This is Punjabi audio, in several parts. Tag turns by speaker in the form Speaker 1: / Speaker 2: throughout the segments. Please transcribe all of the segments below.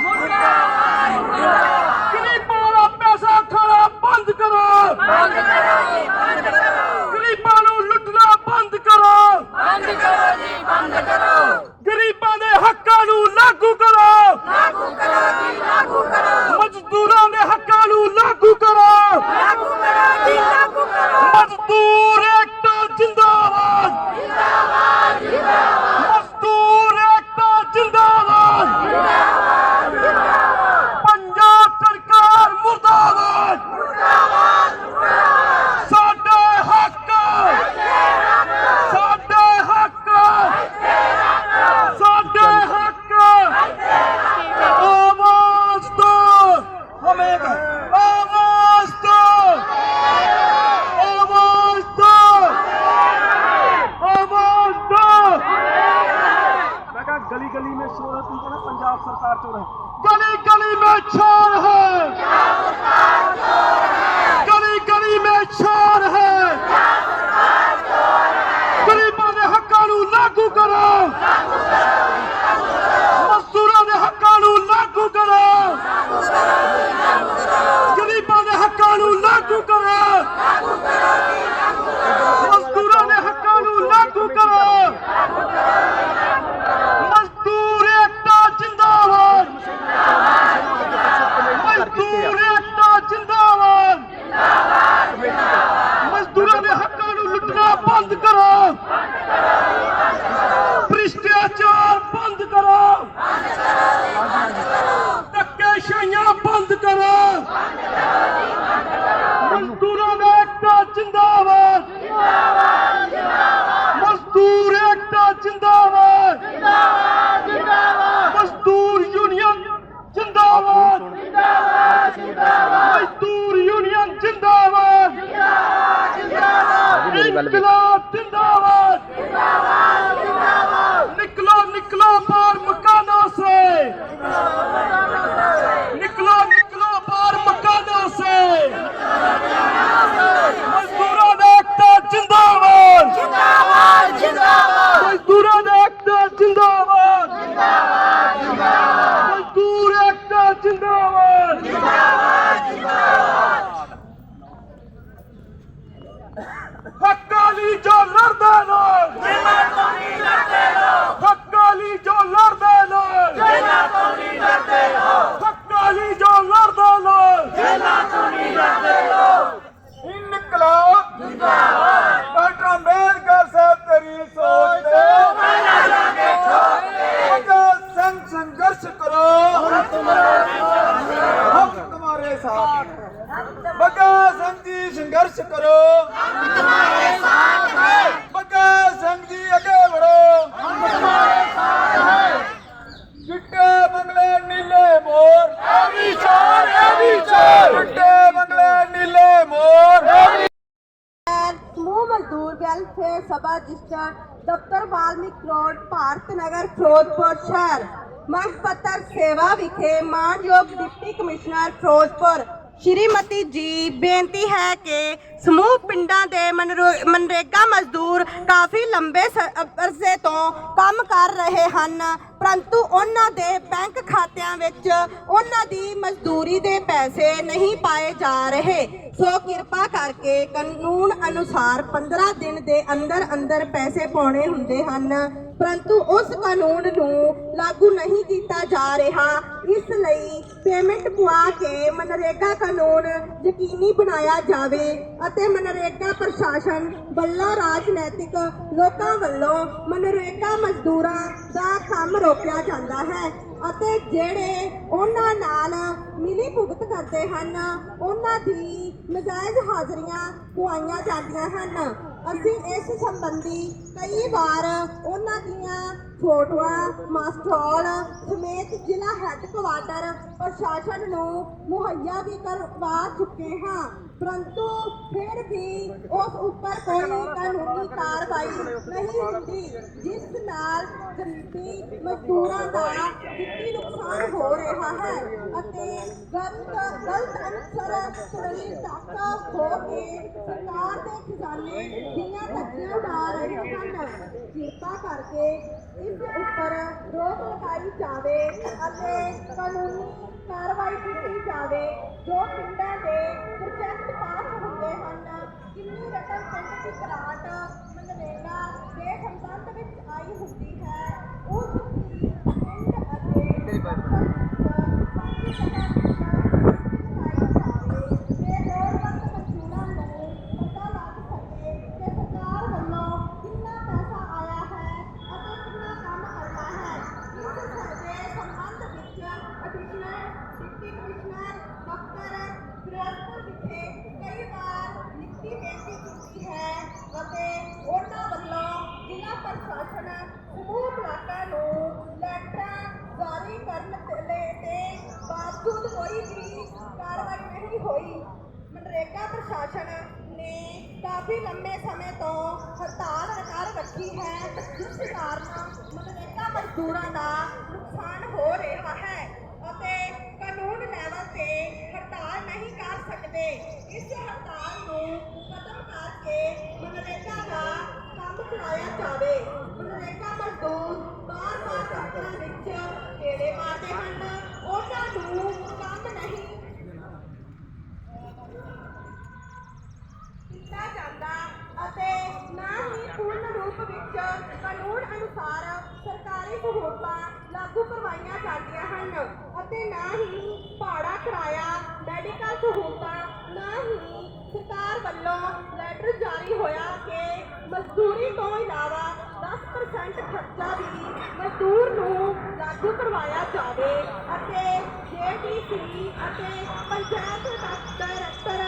Speaker 1: ਮੁਰਦਾਬਾਦ ਗਰੀਬਾਂ ਦਾ ਪੈਸਾ ਖਾਣਾ ਬੰਦ ਕਰੋ
Speaker 2: ਬੰਦ ਕਰੋ ਜੀ ਬੰਦ ਕਰੋ।
Speaker 1: ਗਰੀਬਾਂ ਨੂੰ ਲੁੱਟਣਾ ਬੰਦ ਕਰੋ।
Speaker 2: ਬੰਦ ਕਰੋ ਜੀ ਬੰਦ ਕਰੋ।
Speaker 1: ਗਰੀਬਾਂ ਦੇ ਹੱਕਾਂ ਨੂੰ ਲਾਗੂ ਕਰੋ। गली गली में शोर है तुमको ना पंजाब सरकार चोर है गली गली में शोर है ਜਿੰਦਾਬਾਦ। ਜਿੰਦਾਬਾਦ ਜਿੰਦਾਬਾਦ। ਮਜ਼ਦੂਰ ਯੂਨੀਅਨ ਜਿੰਦਾਬਾਦ। ਜਿੰਦਾਬਾਦ ਜਿੰਦਾਬਾਦ। ਮਜ਼ਦੂਰ ਯੂਨੀਅਨ ਜਿੰਦਾਬਾਦ।
Speaker 2: ਜਿੰਦਾਬਾਦ ਜਿੰਦਾਬਾਦ।
Speaker 1: ਇਨਕਲਾਬ ਹੱਕਾਂ ਲਈ ਜੋ ਲੜਦੇ ਨੇ
Speaker 2: ਜਿੰਨਾ ਤੋਂ ਨਹੀਂ ਲੜਦੇ ਹੋ
Speaker 1: ਹੱਕਾਂ ਲਈ ਜੋ ਲੜਦੇ ਨੇ
Speaker 2: ਜਿੰਨਾ ਤੋਂ ਨਹੀਂ ਲੜਦੇ ਹੋ
Speaker 1: ਹੱਕਾਂ ਲਈ ਜੋ ਲੜਦੇ ਨੇ
Speaker 2: ਜਿੰਨਾ ਤੋਂ ਨਹੀਂ ਲੜਦੇ ਹੋ
Speaker 1: ਇਨਕਲਾਬ। ਜਿੰਦਾਬਾਦ ਡਾਕਟਰ ਅੰਬੇਦਕਰ ਸਾਹਿਬ ਤੇਰੀ ਸੋਚ ਦੇ
Speaker 3: ਸਭਾ ਰਜਿਸਟਰ ਦਫ਼ਤਰ ਵਾਲਮੀਕ ਰੋਡ, ਭਾਰਤ ਨਗਰ, ਫਿਰੋਜ਼ਪੁਰ ਸ਼ਹਿਰ। ਮੰਗ ਪੱਤਰ ਸੇਵਾ ਵਿਖੇ ਮਾਨਯੋਗ ਡਿਪਟੀ ਕਮਿਸ਼ਨਰ ਫਿਰੋਜ਼ਪੁਰ। ਸ਼੍ਰੀਮਤੀ ਜੀ, ਬੇਨਤੀ ਹੈ ਕਿ ਸਮੂਹ ਪਿੰਡਾਂ ਦੇ ਮਨਰੋ- ਮਨਰੇਗਾ ਮਜ਼ਦੂਰ ਕਾਫੀ ਲੰਬੇ ਸ- ਅਰਸੇ ਤੋਂ ਕੰਮ ਕਰ ਰਹੇ ਹਨ। ਪਰੰਤੂ ਉਹਨਾਂ ਦੇ ਬੈਂਕ ਖਾਤਿਆਂ ਵਿੱਚ ਉਹਨਾਂ ਦੀ ਮਜ਼ਦੂਰੀ ਦੇ ਪੈਸੇ ਨਹੀਂ ਪਾਏ ਜਾ ਰਹੇ। ਸੋ ਕਿਰਪਾ ਕਰਕੇ ਕਾਨੂੰਨ ਅਨੁਸਾਰ 15 ਦਿਨ ਦੇ ਅੰਦਰ ਅੰਦਰ ਪੈਸੇ ਪਾਉਣੇ ਹੁੰਦੇ ਹਨ। ਪਰੰਤੂ ਉਸ ਕਾਨੂੰਨ ਨੂੰ ਲਾਗੂ ਨਹੀਂ ਕੀਤਾ ਜਾ ਰਿਹਾ। ਇਸ ਲਈ ਪੇਮੈਂਟ ਪਵਾ ਕੇ ਮਨਰੇਗਾ ਕਾਨੂੰਨ ਯਕੀਨੀ ਬਣਾਇਆ ਜਾਵੇ ਅਤੇ ਮਨਰੇਗਾ ਪ੍ਰਸ਼ਾਸਨ ਵੱਲੋਂ ਰਾਜਨੈਤਿਕ ਲੋਕਾਂ ਵੱਲੋਂ ਮਨਰੇਗਾ ਮਜ਼ਦੂਰਾਂ ਦਾ ਕੰਮ ਰੋਕਿਆ ਜਾਂਦਾ ਹੈ ਅਤੇ ਜਿਹੜੇ ਉਹਨਾਂ ਨਾਲ ਮਿਲੀ ਭੁਗਤ ਕਰਦੇ ਹਨ, ਉਹਨਾਂ ਦੀ ਨਜਾਇਜ਼ ਹਾਜ਼ਰੀਆਂ ਪੁਆਈਆਂ ਜਾਂਦੀਆਂ ਹਨ। ਅਸੀਂ ਇਸ ਸੰਬੰਧੀ ਕਈ ਵਾਰ ਉਹਨਾਂ ਦੀਆਂ ਫੋਟੋਆਂ, ਮਾਸਟਰੋਲ ਸਮੇਤ ਜ਼ਿਲ੍ਹਾ ਹੈੱਡਕੁਆਟਰ ਪ੍ਰਸ਼ਾਸਨ ਨੂੰ ਮੁਹੱਈਆ ਵੀ ਕਰਵਾ ਚੁੱਕੇ ਹਾਂ। ਪਰੰਤੂ ਫਿਰ ਵੀ ਉਸ ਉੱਪਰ ਕੋਈ ਕਾਨੂੰਨੀ ਕਾਰਵਾਈ ਨਹੀਂ ਹੁੰਦੀ, ਜਿਸ ਨਾਲ ਗਰੀਬੀ ਮਜ਼ਦੂਰਾਂ ਦਾ ਵਿੱਤੀ ਨੁਕਸਾਨ ਹੋ ਰਿਹਾ ਹੈ ਅਤੇ ਗਲਤ ਗਲਤ ਅਨਸਰ ਸੁਰਲੀ ਤੱਕ ਹੋ ਕੇ ਸਰਕਾਰ ਦੇ ਖਜ਼ਾਨੇ ਦੀਆਂ ਧੱਜੀਆਂ ਡਾ ਰਹੇ ਹਨ। ਕਿਰਪਾ ਕਰਕੇ ਇਸ ਉੱਪਰ ਰੋਕ ਲਗਾਈ ਜਾਵੇ ਅਤੇ ਕਾਨੂੰਨੀ ਕਾਰਵਾਈ ਕੀਤੀ ਜਾਵੇ ਜੋ ਪਿੰਡਾਂ ਦੇ ਪ੍ਰੋਜੈਕਟ ਪਾਸ ਹੁੰਦੇ ਹਨ। ਕਿੰਨੀ ਰਕਮ ਪਿੰਡ ਦੀ ਗ੍ਰਾਂਟ ਮਨਰੇਗਾ ਦੇ ਸੰਬੰਧ ਵਿੱਚ ਆਈ ਹੁੰਦੀ ਹੈ, ਉਸ ਦੀ ਪਿੰਡ ਅਤੇ ਕਾਫੀ ਲੰਮੇ ਸਮੇਂ ਤੋਂ ਹੜਤਾਲ ਕਰ ਰੱਖੀ ਹੈ, ਜਿਸ ਕਾਰਨ ਮਨਰੇਗਾ ਮਜ਼ਦੂਰਾਂ ਦਾ ਨੁਕਸਾਨ ਹੋ ਰਿਹਾ ਹੈ ਅਤੇ ਕਾਨੂੰਨ ਲੈਵਲ ਤੇ ਹੜਤਾਲ ਨਹੀਂ ਕਰ ਸਕਦੇ। ਇਸ ਹੜਤਾਲ ਨੂੰ ਖਤਮ ਕਰਕੇ ਮਨਰੇਗਾ ਦਾ ਕੰਮ ਚਲਾਇਆ ਜਾਵੇ। ਮਨਰੇਗਾ ਮਜ਼ਦੂਰ ਬਾਰ-ਬਾਰ ਦਫ਼ਤਰਾਂ ਵਿੱਚ ਗੇੜੇ ਮਾਰਦੇ ਹਨ ਉਹਨਾਂ ਨੂੰ ਕੰਮ ਨਹੀਂ ਕੀਤਾ ਜਾਂਦਾ ਅਤੇ ਨਾ ਹੀ ਪੂਰਨ ਰੂਪ ਵਿੱਚ ਕਾਨੂੰਨ ਅਨੁਸਾਰ ਸਰਕਾਰੀ ਸਹੂਲਤਾਂ ਲਾਗੂ ਕਰਵਾਈਆਂ ਜਾਂਦੀਆਂ ਹਨ ਅਤੇ ਨਾ ਹੀ ਭਾੜਾ ਕਿਰਾਇਆ ਮੈਡੀਕਲ ਸਹੂਲਤਾਂ, ਨਾ ਹੀ ਸਰਕਾਰ ਵੱਲੋਂ ਲੈਟਰ ਜਾਰੀ ਹੋਇਆ ਕਿ ਮਜ਼ਦੂਰੀ ਤੋਂ ਇਲਾਵਾ 10% ਖਰਚਾ ਵੀ ਮਜ਼ਦੂਰ ਨੂੰ ਲਾਗੂ ਕਰਵਾਇਆ ਜਾਵੇ ਅਤੇ ਜੇਡੀਸੀ ਅਤੇ ਪੰਚਾਇਤ ਡਾਇਰੈਕਟਰ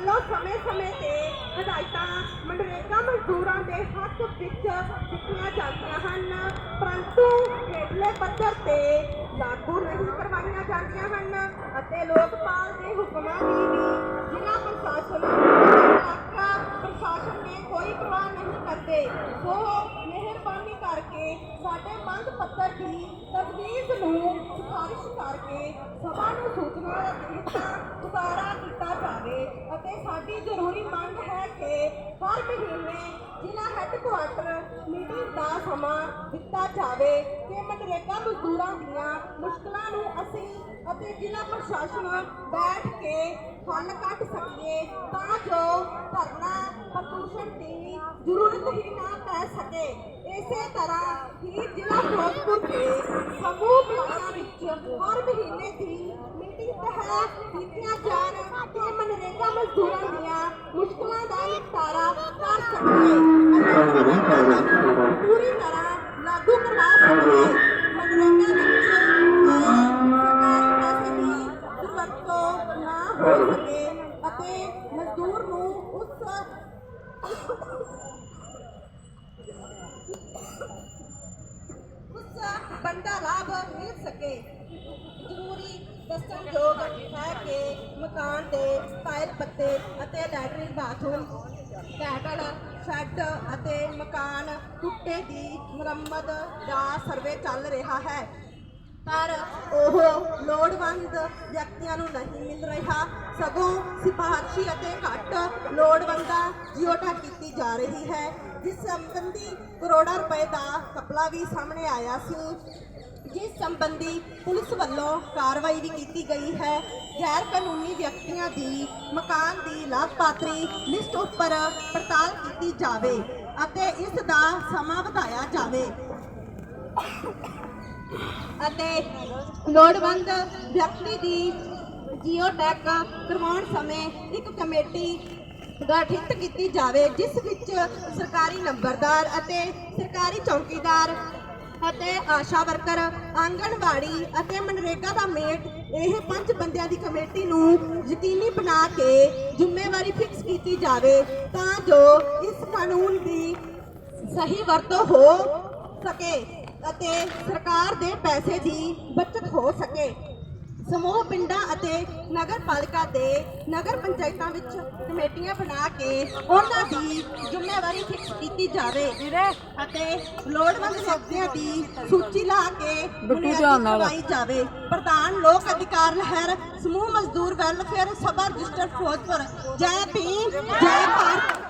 Speaker 3: ਵੱਲੋਂ ਸਮੇਂ-ਸਮੇਂ ਤੇ ਹਦਾਇਤਾਂ, ਮਨਰੇਗਾ ਮਜ਼ਦੂਰਾਂ ਦੇ ਹੱਕ ਵਿੱਚ ਦਿੱਤੀਆਂ ਜਾਂਦੀਆਂ ਹਨ। ਪਰੰਤੂ ਹੇਠਲੇ ਪੱਧਰ ਤੇ ਲਾਗੂ ਨਹੀਂ ਕਰਵਾਈਆਂ ਜਾਂਦੀਆਂ ਹਨ ਅਤੇ ਲੋਕਪਾਲ ਦੇ ਹੁਕਮਾਂ ਦੀ ਵੀ ਜ਼ਿਲ੍ਹਾ ਪ੍ਰਸ਼ਾਸਨ ਇਲਾਕਾ ਪ੍ਰਸ਼ਾਸਨ ਨੇ ਕੋਈ ਪਰਵਾਹ ਨਹੀਂ ਕਰਦੇ। ਸੋ ਮਿਹਰਬਾਨੀ ਕਰਕੇ ਸਾਡੇ ਮੰਗ ਪੱਤਰ ਦੀ ਤਜਵੀਜ਼ ਨੂੰ ਸਿਫਾਰਿਸ਼ ਕਰਕੇ ਸਭਾ ਨੂੰ ਸੂਚਨਾ ਦਿੱਤਾ। ਦੁਬਾਰਾ ਅਤੇ ਸਾਡੀ ਜ਼ਰੂਰੀ ਮੰਗ ਹੈ ਕਿ ਹਰ ਮਹੀਨੇ ਜ਼ਿਲ੍ਹਾ ਹੈੱਡਕੁਆਟਰ ਮੀਟਿੰਗ ਦਾ ਸਮਾਂ ਦਿੱਤਾ ਜਾਵੇ ਕਿ ਮਨਰੇਗਾ ਮਜ਼ਦੂਰਾਂ ਦੀਆਂ ਮੁਸ਼ਕਲਾਂ ਨੂੰ ਅਸੀਂ ਅਤੇ ਜ਼ਿਲ੍ਹਾ ਪ੍ਰਸ਼ਾਸਨ ਬੈਠ ਕੇ ਹੱਲ ਕੱਢ ਸਕੀਏ ਤਾਂ ਜੋ ਧਰਨਾ ਪ੍ਰਦੂਸ਼ਣ ਦੀ ਜ਼ਰੂਰਤ ਹੀ ਨਾ ਪੈ ਸਕੇ। ਇਸੇ ਤਰ੍ਹਾਂ ਹੀ ਜ਼ਿਲ੍ਹਾ ਫਿਰੋਜ਼ਪੁਰ ਦੇ ਸਮੂਹ ਬਲਾਕਾਂ ਵਿੱਚ ਹਰ ਮਹੀਨੇ ਦੀ ਮੀਟਿੰਗ ਤਹਿ ਜਾਣ ਕਿ ਮਨਰੇਗਾ ਮਜ਼ਦੂਰਾਂ ਦੀਆਂ ਮੁਸ਼ਕਲਾਂ ਦਾ ਨਿਪਟਾਰਾ ਕਰ ਸਕੀਏ ਅਤੇ ਪੂਰੀ ਤਰ੍ਹਾਂ ਲਾਗੂ ਕਰਵਾ ਸਕੀਏ ਮਨਰੇਗਾ ਵਿੱਚ ਆਏ ਸਰਕਾਰੀ ਪੈਸੇ ਦੀ ਦੁਰਵਰਤੋਂ ਨਾ ਹੋ ਸਕੇ ਅਤੇ ਮਜ਼ਦੂਰ ਨੂੰ ਉਸ ਉਸ ਬੰਦਾ ਲਾਭ ਮਿਲ ਸਕੇ ਜ਼ਰੂਰੀ ਦੱਸਣਯੋਗ ਹੈ ਕਿ ਮਕਾਨ ਦੇ ਟਾਇਲ ਪੱਤੇ ਅਤੇ ਲੈਟਰਿਨ ਬਾਥਰੂਮ ਕੈਟਲ ਸ਼ੈੱਡ ਅਤੇ ਮਕਾਨ ਟੁੱਟੇ ਦੀ ਮੁਰੰਮਤ ਦਾ ਸਰਵੇ ਚੱਲ ਰਿਹਾ ਹੈ। ਪਰ ਉਹ ਲੋੜਵੰਦ ਵਿਅਕਤੀਆਂ ਨੂੰ ਨਹੀਂ ਮਿਲ ਰਿਹਾ। ਸਗੋਂ ਸਿਫਾਰਸ਼ੀ ਅਤੇ ਘੱਟ ਲੋੜਵੰਦਾਂ ਜਿਓਟਾ ਕੀਤੀ ਜਾ ਰਹੀ ਹੈ। ਜਿਸ ਸੰਬੰਧੀ ਕਰੋੜਾਂ ਰੁਪਏ ਦਾ ਕਪਲਾ ਵੀ ਸਾਹਮਣੇ ਆਇਆ ਸੀ। ਜਿਸ ਸੰਬੰਧੀ ਪੁਲਿਸ ਵੱਲੋਂ ਕਾਰਵਾਈ ਵੀ ਕੀਤੀ ਗਈ ਹੈ। ਗੈਰ ਕਾਨੂੰਨੀ ਵਿਅਕਤੀਆਂ ਦੀ ਮਕਾਨ ਦੀ ਲਾਭਪਾਤਰੀ ਲਿਸਟ ਉੱਪਰ ਪੜਤਾਲ ਕੀਤੀ ਜਾਵੇ ਅਤੇ ਇਸ ਦਾ ਸਮਾਂ ਵਧਾਇਆ ਜਾਵੇ। ਅਤੇ ਲੋੜਵੰਦ ਵਿਅਕਤੀ ਦੀ ਜੀਓ ਟੈਗ ਕਰਵਾਉਣ ਸਮੇਂ ਇੱਕ ਕਮੇਟੀ ਗਠਿਤ ਕੀਤੀ ਜਾਵੇ, ਜਿਸ ਵਿੱਚ ਸਰਕਾਰੀ ਨੰਬਰਦਾਰ ਅਤੇ ਸਰਕਾਰੀ ਚੌਕੀਦਾਰ ਅਤੇ ਆਸ਼ਾ ਵਰਕਰ, ਆਂਗਣਵਾੜੀ ਅਤੇ ਮਨਰੇਗਾ ਦਾ ਮੇਟ, ਇਹ ਪੰਜ ਬੰਦਿਆਂ ਦੀ ਕਮੇਟੀ ਨੂੰ ਯਕੀਨੀ ਬਣਾ ਕੇ ਜ਼ਿੰਮੇਵਾਰੀ ਫਿਕਸ ਕੀਤੀ ਜਾਵੇ ਤਾਂ ਜੋ ਇਸ ਕਾਨੂੰਨ ਦੀ ਸਹੀ ਵਰਤੋਂ ਹੋ ਸਕੇ ਅਤੇ ਸਰਕਾਰ ਦੇ ਪੈਸੇ ਦੀ ਬਚਤ ਹੋ ਸਕੇ। ਸਮੂਹ ਪਿੰਡਾਂ ਅਤੇ ਨਗਰ ਪਾਲਿਕਾ ਦੇ ਨਗਰ ਪੰਚਾਇਤਾਂ ਵਿੱਚ ਕਮੇਟੀਆਂ ਬਣਾ ਕੇ ਉਹਨਾਂ ਦੀ ਜ਼ਿੰਮੇਵਾਰੀ ਫਿਕਸ ਕੀਤੀ ਜਾਵੇ ਅਤੇ ਲੋੜਵੰਦ ਵਿਅਕਤੀਆਂ ਦੀ ਸੂਚੀ ਲਾ ਕੇ ਕਰਵਾਈ ਜਾਵੇ। ਪ੍ਰਧਾਨ ਲੋਕ ਅਧਿਕਾਰ ਲਹਿਰ ਸਮੂਹ ਮਜ਼ਦੂਰ ਵੈਲਫੇਅਰ ਸਭਾ ਰਜਿਸਟਰ ਫਿਰੋਜ਼ਪੁਰ। ਜੈ ਭੀਮ ਜੈ ਭਾਰਤ।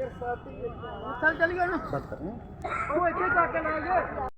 Speaker 4: ਚੱਲ ਚੱਲੀਏ ਨਾ ਉਹ ਇੱਥੇ ਜਾ ਕੇ ਲਾਂਗੇ।